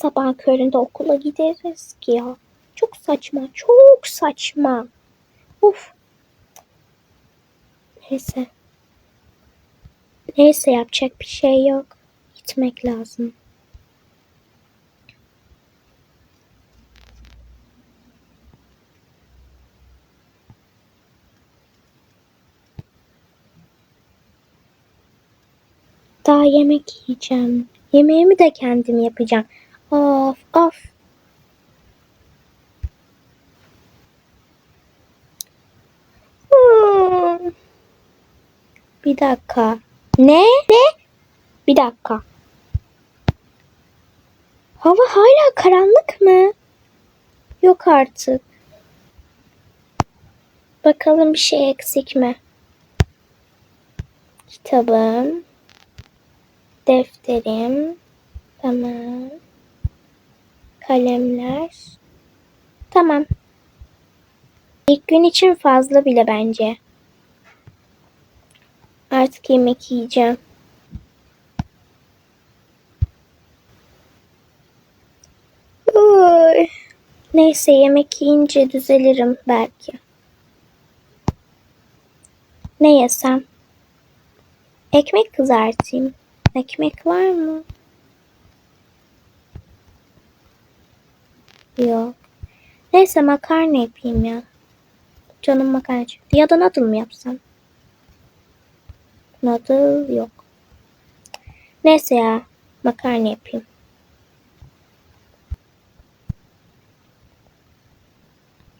sabah köründe okula gideriz ki ya? Çok saçma, çok saçma. Uf. Neyse. Neyse yapacak bir şey yok. Gitmek lazım. Daha yemek yiyeceğim. Yemeğimi de kendim yapacağım. Of of. Hmm. Bir dakika. Ne? Ne? Bir dakika. Hava hala karanlık mı? Yok artık. Bakalım bir şey eksik mi? Kitabım. Defterim. Tamam. Kalemler. Tamam. İlk gün için fazla bile bence. Artık yemek yiyeceğim. Uy. Neyse yemek yiyince düzelirim belki. Ne yesem? Ekmek kızartayım. Ekmek var mı? Yok. Neyse makarna yapayım ya. Canım makarna çıktı. Ya da noodle mı yapsam? Noodle yok. Neyse ya. Makarna yapayım.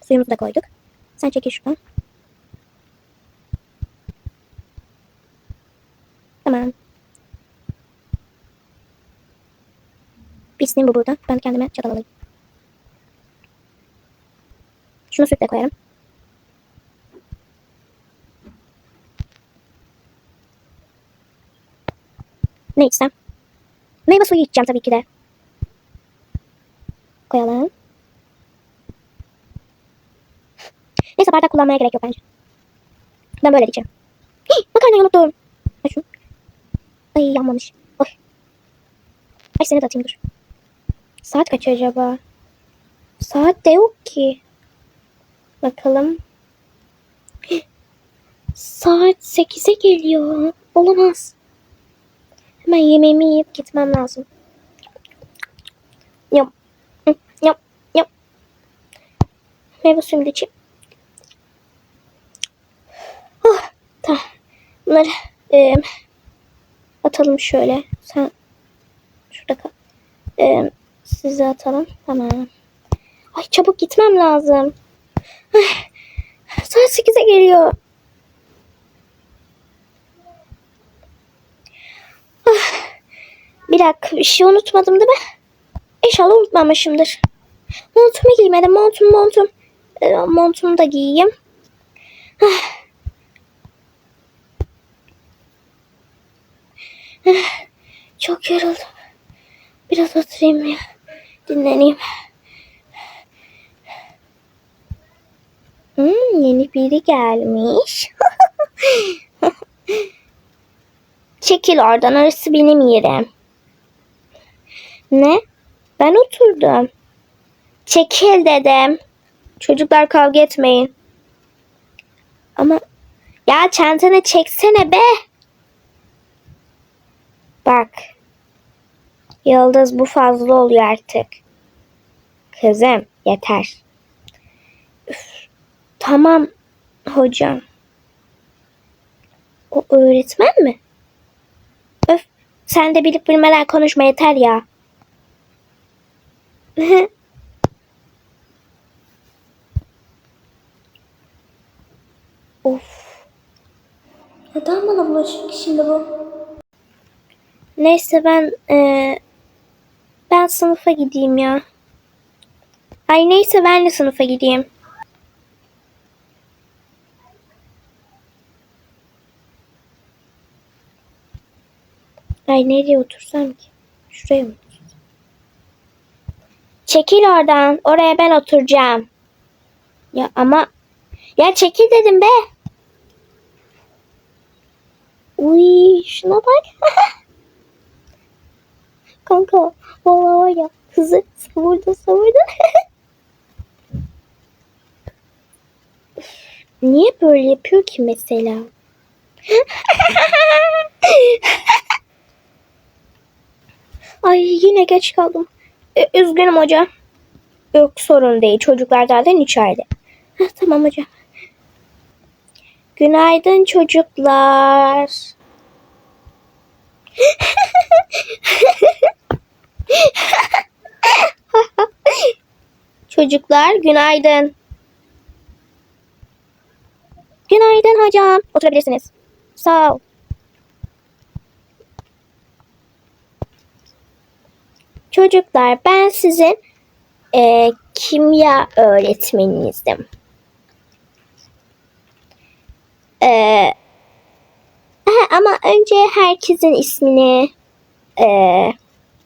Suyumuzu da koyduk. Sen çekil şuradan. Tamam. Bitsin bu burada. Ben kendime çatal alayım. Şunu sütle koyarım. Ne içsem? Meyve suyu içeceğim tabii ki de. Koyalım. Neyse bardak kullanmaya gerek yok bence. Ben böyle içeceğim. Hii, makarnayı unuttum. Ay şu. Ay yanmamış. Oy. Ay seni de atayım dur. Saat kaç acaba? Saat de yok ki. Bakalım. Saat 8'e geliyor. Olamaz. Hemen yemeğimi yiyip gitmem lazım. Yap. Yap. Yap. Meyve suyumu da içeyim. Oh, tamam. Bunları e, atalım şöyle. Sen şurada kal. E, size atalım. Tamam. Ay çabuk gitmem lazım. Saat 8'e geliyor. Ah, bir dakika bir şey unutmadım değil mi? İnşallah unutmamışımdır. Montumu giymedim. Montum montum. E, montumu da giyeyim. Ah. Ah, Çok yoruldum. Biraz oturayım ya. Dinleneyim. Hmm, yeni biri gelmiş. Çekil oradan orası benim yerim. Ne? Ben oturdum. Çekil dedim. Çocuklar kavga etmeyin. Ama ya çantanı çeksene be. Bak. Yıldız bu fazla oluyor artık. Kızım yeter. Tamam hocam. O öğretmen mi? Öf sen de bilip bilmeden konuşma yeter ya. of. Neden bana bulaşık şimdi bu? Neyse ben eee, ben sınıfa gideyim ya. Ay neyse ben de sınıfa gideyim. Ay nereye otursam ki? Şuraya mı? otursam? Çekil oradan. Oraya ben oturacağım. Ya ama ya çekil dedim be. Uy şuna bak. Kanka vallahi var ya kızı savurdu savurdu. Niye böyle yapıyor ki mesela? Ay yine geç kaldım. E, üzgünüm hocam. Yok sorun değil. Çocuklar zaten içeride. Heh, tamam hocam. Günaydın çocuklar. çocuklar günaydın. Günaydın hocam. Oturabilirsiniz. Sağ ol. Çocuklar ben sizin eee, kimya öğretmeninizdim. Ha, ama önce herkesin ismini eee,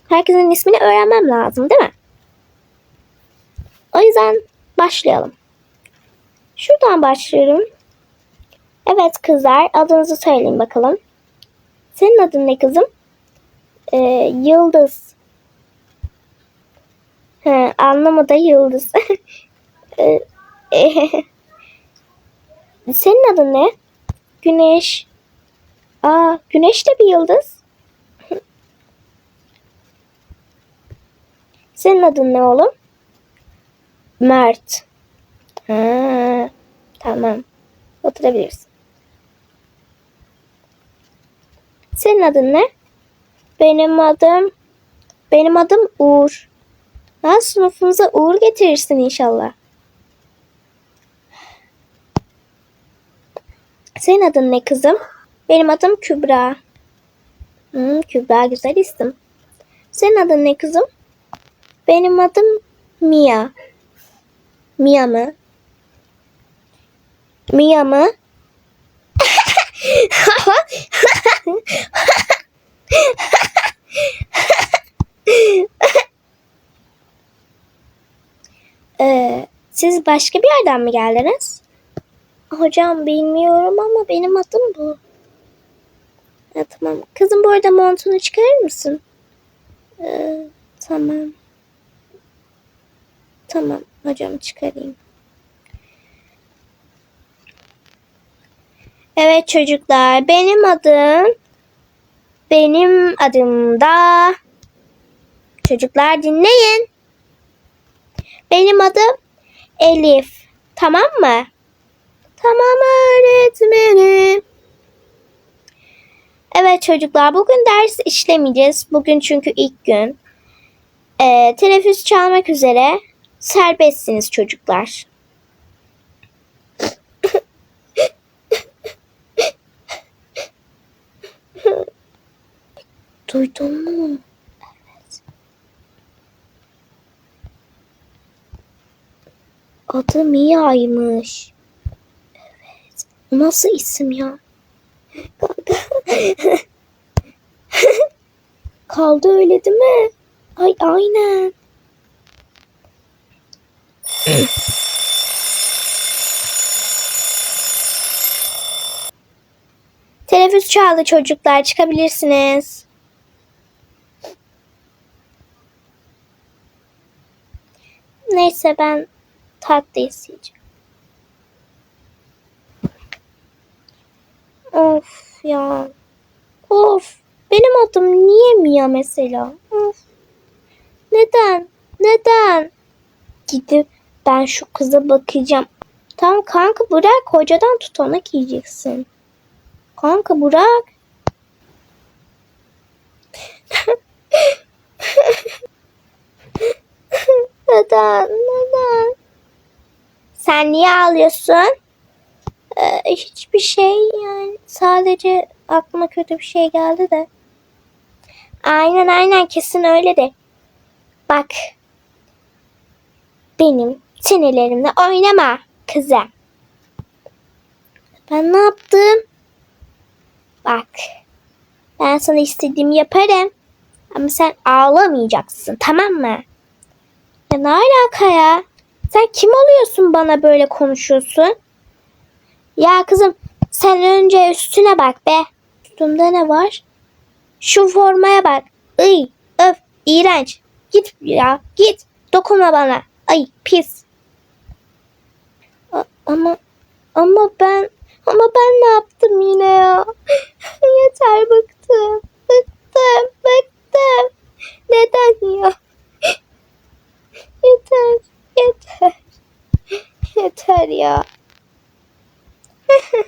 herkesin ismini öğrenmem lazım değil mi? O yüzden başlayalım. Şuradan başlıyorum. Evet kızlar adınızı söyleyin bakalım. Senin adın ne kızım? Ee, Yıldız. He, anlamadı Yıldız. Ee, e, Senin adın ne? Güneş. Aa, Güneş de bir yıldız. Senin adın ne oğlum? Mert. Ha, tamam. Oturabilirsin. Senin adın ne? Benim adım benim adım Uğur. Ha, sınıfımıza Uğur getirirsin inşallah. Senin adın ne kızım? Benim adım Kübra. Hmm, Kübra güzel isim. Senin adın ne kızım? Benim adım Mia. Mia mı? Mia mı? Ee, siz başka bir yerden mi geldiniz? Hocam bilmiyorum ama benim adım bu. Ha, tamam. Kızım bu arada montunu çıkarır mısın? Ee, tamam. Tamam hocam çıkarayım. Evet çocuklar benim adım benim adım da çocuklar dinleyin. Benim adım Elif. Tamam mı? Tamam öğretmenim. Evet çocuklar bugün ders işlemeyeceğiz. Bugün çünkü ilk gün. Ee, teneffüs çalmak üzere serbestsiniz çocuklar. Duydun mu? Adı Mia'ymış. Evet. Nasıl isim ya? Kaldı öyle değil mi? Ay aynen. Teneffüs çaldı çocuklar çıkabilirsiniz. Neyse ben tatlı isteyeceğim. Of ya. Of. Benim adım niye Mia mesela? Of. Neden? Neden? Gidip ben şu kıza bakacağım. Tamam kanka bırak hocadan tutanak yiyeceksin. Kanka bırak. neden? Sen niye ağlıyorsun? Ee, hiçbir şey yani. Sadece aklıma kötü bir şey geldi de. Aynen aynen kesin öyle de. Bak. Benim sinirlerimle oynama kızım. Ben ne yaptım? Bak. Ben sana istediğimi yaparım. Ama sen ağlamayacaksın tamam mı? Ya ne alaka ya? Sen kim oluyorsun bana böyle konuşuyorsun? Ya kızım sen önce üstüne bak be. Üstümde ne var? Şu formaya bak. Iy, öf, iğrenç. Git ya git. Dokunma bana. Ay pis. Ama ama ben ama ben ne yaptım yine ya? Yeter bıktım. Bıktım. Bıktım. Neden ya? Yeter. Yeter. Yeter ya.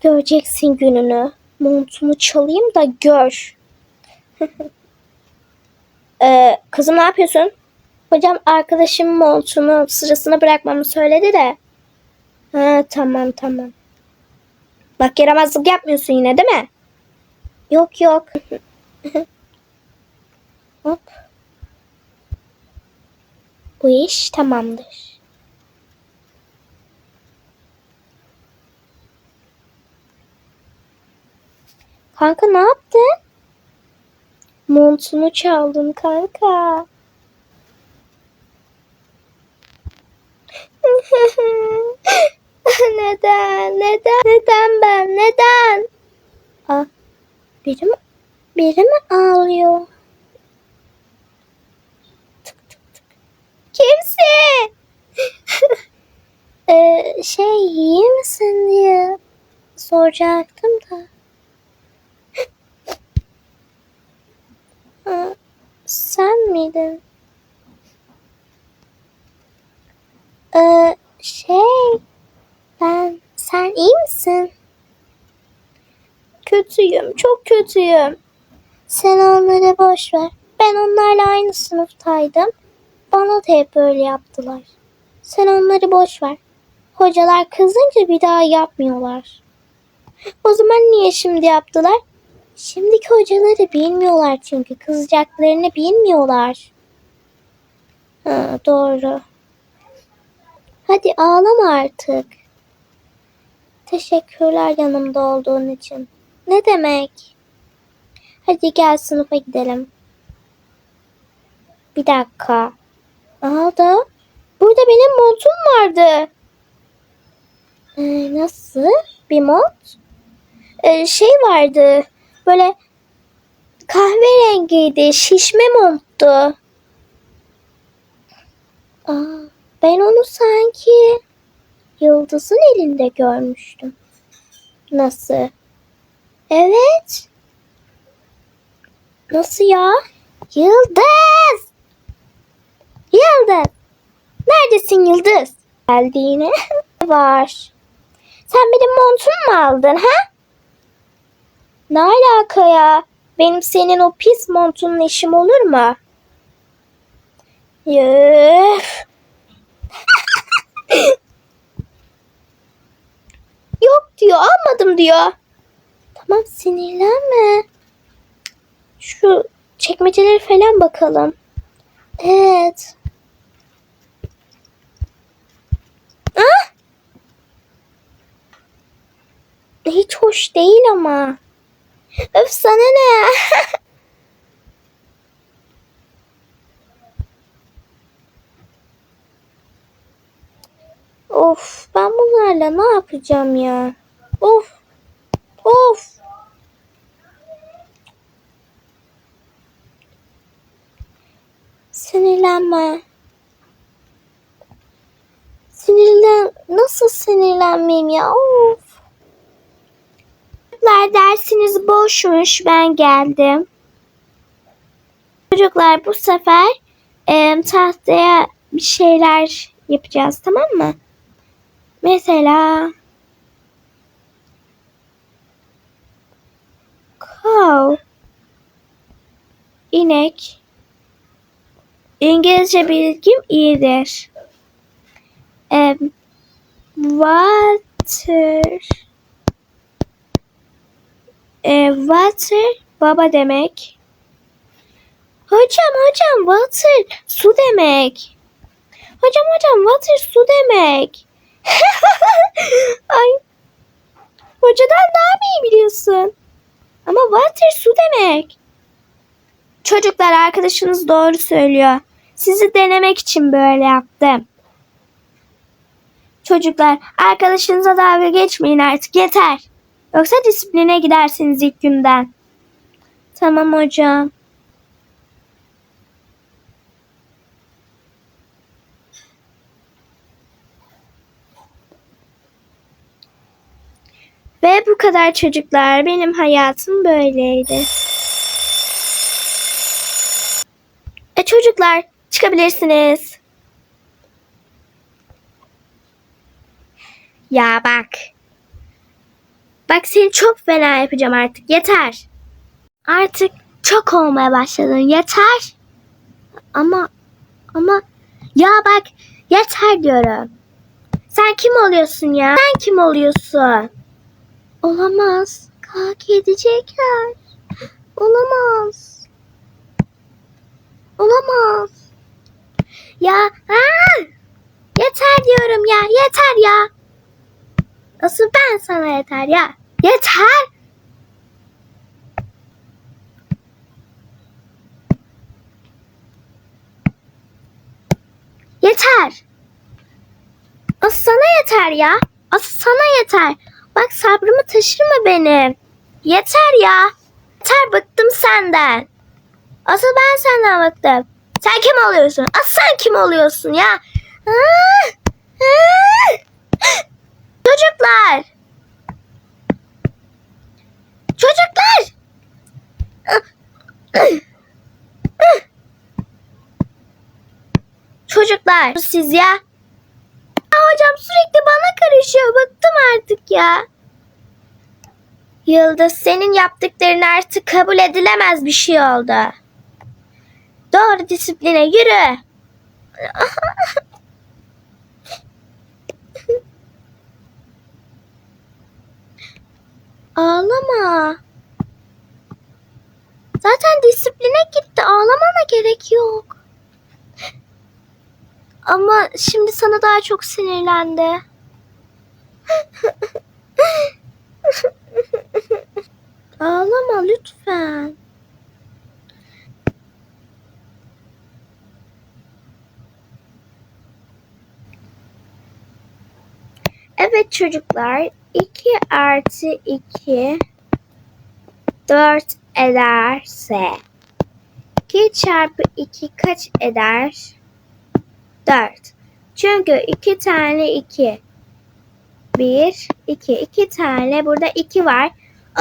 Göreceksin gününü. Montumu çalayım da gör. ee, kızım ne yapıyorsun? Hocam arkadaşım montunu sırasına bırakmamı söyledi de. Ha, tamam tamam. Bak yaramazlık yapmıyorsun yine değil mi? Yok yok. Hop. Bu iş tamamdır. Kanka ne yaptın? Montunu çaldım kanka. neden? Neden? Neden ben? Neden? Aa, biri mi? Biri mi ağlıyor? Kimse? ee, şey iyi misin diye soracaktım da. Aa, sen miydin? Ee, şey ben sen iyi misin? Kötüyüm, çok kötüyüm. Sen onları boş ver. Ben onlarla aynı sınıftaydım. Bana da hep öyle yaptılar. Sen onları boş ver. Hocalar kızınca bir daha yapmıyorlar. O zaman niye şimdi yaptılar? Şimdiki hocaları bilmiyorlar çünkü kızacaklarını bilmiyorlar. Ha, doğru. Hadi ağlama artık. Teşekkürler yanımda olduğun için. Ne demek? Hadi gel sınıfa gidelim. Bir dakika. Aa da burada benim montum vardı. Ee, nasıl? Bir mont? Ee, şey vardı. Böyle kahverengiydi. Şişme monttu. Aa, ben onu sanki Yıldız'ın elinde görmüştüm. Nasıl? Evet. Nasıl ya? Yıldız! Yıldız! Neredesin Yıldız? Geldi yine. Var. Sen benim montumu mu aldın ha? Ne alaka ya? Benim senin o pis montunun işim olur mu? Yöf. Yok diyor almadım diyor. Tamam sinirlenme. Şu çekmeceleri falan bakalım. Evet. Ah! Hiç hoş değil ama. Öf sana ne? Of ben bunlarla ne yapacağım ya? Of. Of. Sinirlenme. Sinirlen nasıl sinirlenmeyeyim ya? Of. Çocuklar dersiniz boşmuş. Ben geldim. Çocuklar bu sefer e, tahtaya bir şeyler yapacağız tamam mı? Mesela cow inek İngilizce bilgim iyidir. Em, water e, water baba demek. Hocam hocam water su demek. Hocam hocam water su demek. Ay. Hocadan daha iyi biliyorsun? Ama water su demek. Çocuklar arkadaşınız doğru söylüyor. Sizi denemek için böyle yaptım. Çocuklar arkadaşınıza dalga geçmeyin artık yeter. Yoksa disipline gidersiniz ilk günden. Tamam hocam. Ve bu kadar çocuklar benim hayatım böyleydi. E çocuklar çıkabilirsiniz. Ya bak Bak seni çok fena yapacağım artık. Yeter. Artık çok olmaya başladın. Yeter. Ama ama ya bak yeter diyorum. Sen kim oluyorsun ya? Sen kim oluyorsun? Olamaz. Kalk edecekler. Olamaz. Olamaz. Ya aa! yeter diyorum ya. Yeter ya. Asıl ben sana yeter ya. Yeter. Yeter. Asıl sana yeter ya. Asıl sana yeter. Bak sabrımı taşırma benim. Yeter ya. Yeter bıktım senden. Asıl ben senden bıktım. Sen kim oluyorsun? Asıl sen kim oluyorsun ya? Ah! Ah! Çocuklar. Çocuklar. Çocuklar siz ya. Ya hocam sürekli bana karışıyor. Bıktım artık ya. Yıldız senin yaptıkların artık kabul edilemez bir şey oldu. Doğru disipline yürü. Ağlama. Zaten disipline gitti. Ağlamana gerek yok. Ama şimdi sana daha çok sinirlendi. Ağlama lütfen. Evet çocuklar 2 artı 2 4 ederse 2 çarpı 2 kaç eder? 4. Çünkü 2 tane 2. 1, 2. 2 tane burada 2 var.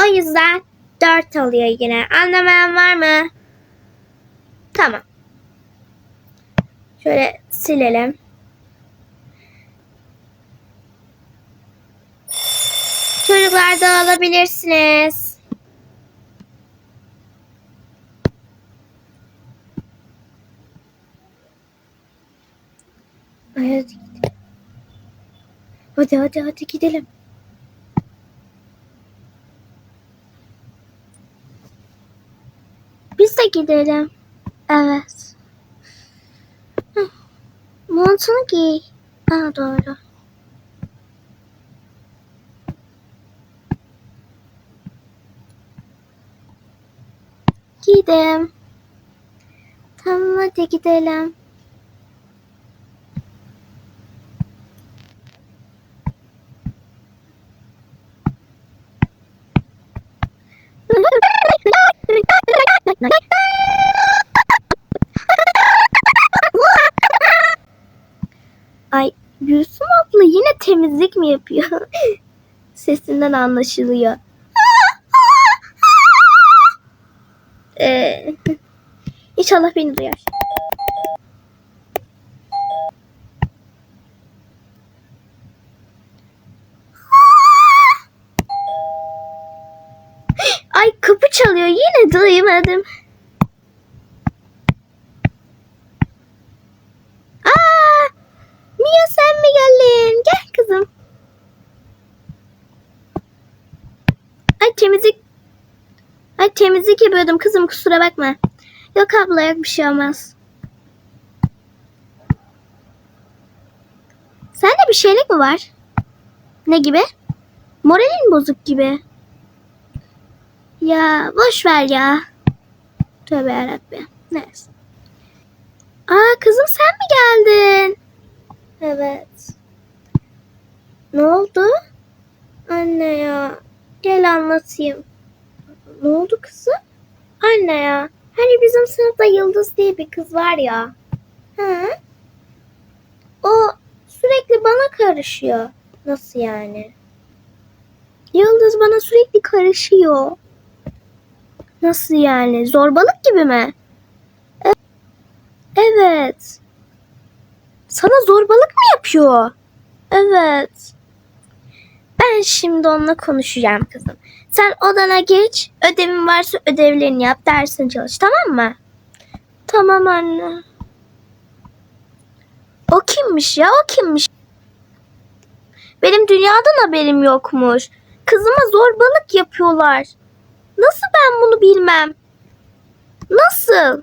O yüzden 4 oluyor yine. Anlamayan var mı? Tamam. Şöyle silelim. Çocuklar dağılabilirsiniz. Ay hadi gidelim. Hadi hadi hadi gidelim. Biz de gidelim. Evet. Montunu giy. Ha doğru. Gidem. Tamam hadi gidelim. Ay Gülsüm abla yine temizlik mi yapıyor? Sesinden anlaşılıyor. Ee, inşallah beni duyar. Ay kapı çalıyor yine duymadım. Aa, Mia sen mi geldin? Gel kızım. Ay temizlik Ay temizlik yapıyordum kızım kusura bakma. Yok abla yok bir şey olmaz. Sende bir şeylik mi var? Ne gibi? Moralin bozuk gibi. Ya boş ver ya. Tövbe yarabbim. Neyse. Aa kızım sen mi geldin? Evet. Ne oldu? Anne ya. Gel anlatayım. Ne oldu kızım? Anne ya. Hani bizim sınıfta Yıldız diye bir kız var ya. Hı? O sürekli bana karışıyor. Nasıl yani? Yıldız bana sürekli karışıyor. Nasıl yani? Zorbalık gibi mi? E- Evet. Sana zorbalık mı yapıyor? Evet. Ben şimdi onunla konuşacağım kızım. Sen odana geç. Ödevin varsa ödevlerini yap. Dersini çalış. Tamam mı? Tamam anne. O kimmiş ya? O kimmiş? Benim dünyadan haberim yokmuş. Kızıma zorbalık yapıyorlar. Nasıl ben bunu bilmem? Nasıl?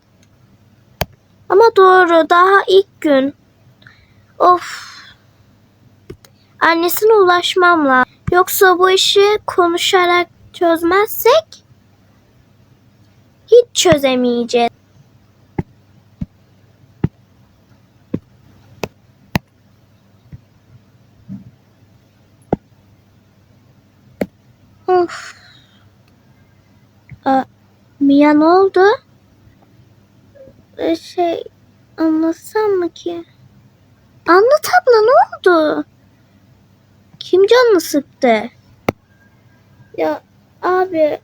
Ama doğru daha ilk gün. Of. Annesine ulaşmam lazım. Yoksa bu işi konuşarak çözmezsek hiç çözemeyeceğiz. Of. Aa, Mia ne oldu? Ee, şey anlatsam mı ki? Anlat abla ne oldu? Kim canını sıktı? Ya abi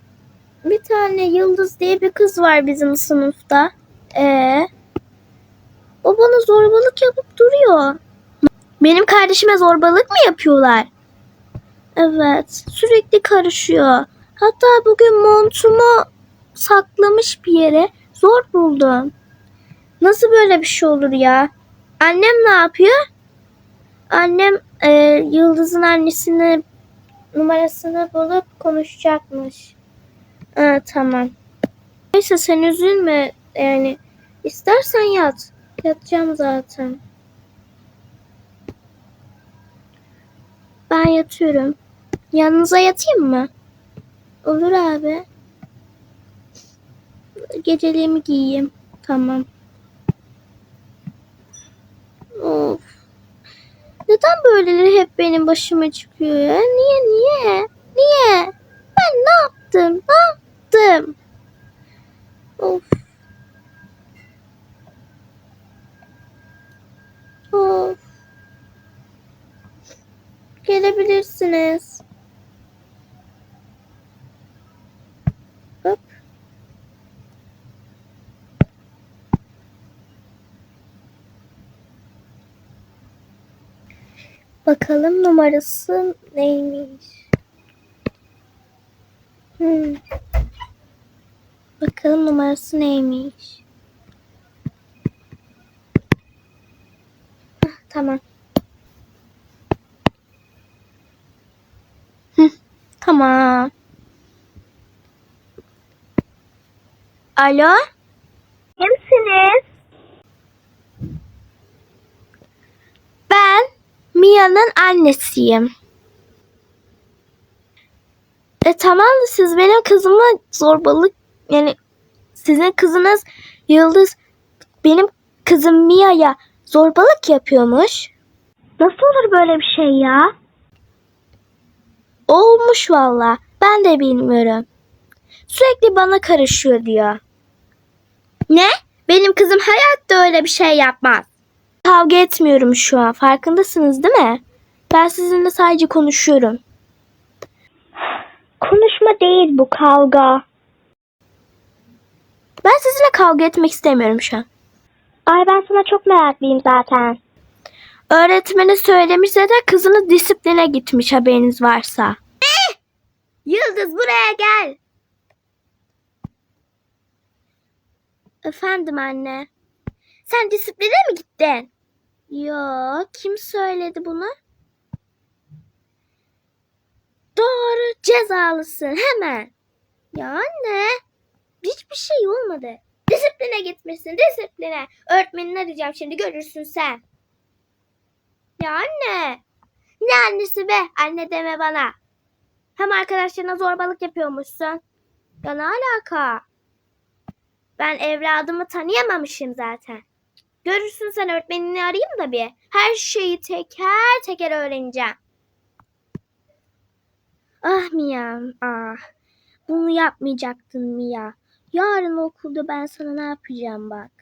bir tane Yıldız diye bir kız var bizim sınıfta. Ee, o bana zorbalık yapıp duruyor. Benim kardeşime zorbalık mı yapıyorlar? Evet, sürekli karışıyor. Hatta bugün montumu saklamış bir yere zor buldum. Nasıl böyle bir şey olur ya? Annem ne yapıyor? Annem e, Yıldız'ın annesini numarasını bulup konuşacakmış. Ha, tamam. Neyse sen üzülme. Yani istersen yat. Yatacağım zaten. Ben yatıyorum. Yanınıza yatayım mı? Olur abi. Geceliğimi giyeyim. Tamam. Of. Neden böyleleri hep benim başıma çıkıyor ya? Niye niye? Niye? Ben ne yaptım? Ne yaptım? Of. Of. Gelebilirsiniz. Hop. Bakalım numarası neymiş? Hmm. Bakalım numarası neymiş? Tamam. Tamam. Alo? Kimsiniz? Ben Mia'nın annesiyim. E tamam da siz benim kızıma zorbalık yani sizin kızınız Yıldız benim kızım Mia'ya zorbalık yapıyormuş. Nasıl olur böyle bir şey ya? Olmuş valla. Ben de bilmiyorum. Sürekli bana karışıyor diyor. Ne? Benim kızım hayatta öyle bir şey yapmaz. Kavga etmiyorum şu an. Farkındasınız değil mi? Ben sizinle sadece konuşuyorum. Konuşma değil bu kavga. Ben sizinle kavga etmek istemiyorum şu an. Ay ben sana çok meraklıyım zaten. Öğretmeni söylemişse de kızını disipline gitmiş haberiniz varsa. Ne? Yıldız buraya gel. Efendim anne. Sen disipline mi gittin? Yo, kim söyledi bunu? Doğru, cezalısın hemen. Ya anne, hiçbir şey olmadı. Disipline gitmişsin, disipline. Öğretmenini arayacağım şimdi, görürsün sen. Ya anne. Ne annesi be? Anne deme bana. Hem arkadaşlarına zorbalık yapıyormuşsun. Ya ne alaka? Ben evladımı tanıyamamışım zaten. Görürsün sen öğretmenini arayayım da bir. Her şeyi teker teker öğreneceğim. Ah Mia, ah. Bunu yapmayacaktın Mia. Yarın okulda ben sana ne yapacağım bak.